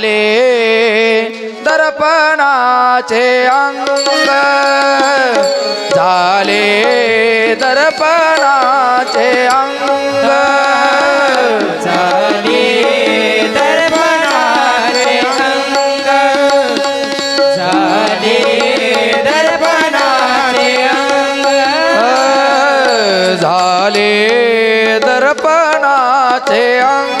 झाले. दर्पणाचे अंग झाले. दर्पणाचे अंग झाले. दर्पणाचे अंग झाले. दर्पणाचे अंग झाले. दर्पणाचे अंग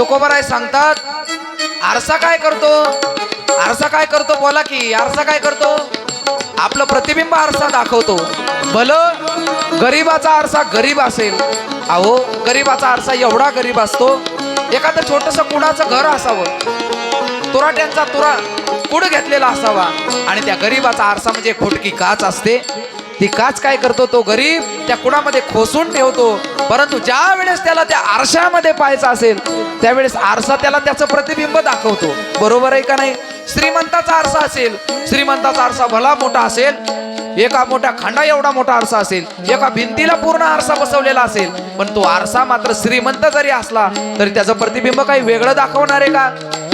तुकोबराय सांगतात आरसा काय करतो? आरसा काय करतो? बोला की आरसा काय करतो? आपलं प्रतिबिंब आरसा दाखवतो. भलं गरीबाचा आरसा गरीब असेल. अहो गरीबाचा आरसा एवढा गरीब असतो एखादं छोटस कुणाचं घर असावं तुराट्यांचा तुरा कुड घेतलेला असावा? आणि त्या गरीबाचा आरसा म्हणजे खोटकी काच असते. काच काय करतो तो गरीब त्या कुणामध्ये खोसून ठेवतो. परंतु ज्या वेळेस त्याला त्या आरशामध्ये पाहायचा असेल त्यावेळेस आरसा त्याला त्याचं प्रतिबिंब दाखवतो. बरोबर आहे का नाही? श्रीमंताचा आरसा असेल श्रीमंताचा आरसा भला मोठा असेल एका मोठ्या खांडा एवढा मोठा आरसा असेल एका भिंतीला पूर्ण आरसा बसवलेला असेल पण तो आरसा मात्र श्रीमंत जरी असला तरी त्याचं प्रतिबिंब काही वेगळं दाखवणार आहे का?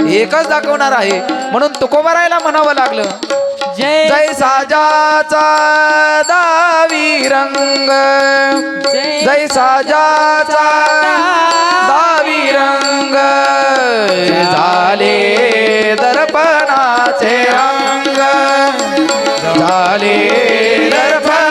एकच दाखवणार आहे. म्हणून तुकोबारायला म्हणावं लागलं जय साजाचा दावी रंग। जय साजाचा दावी रंग। झाले दर्पणाचे रंग झाले दर्पण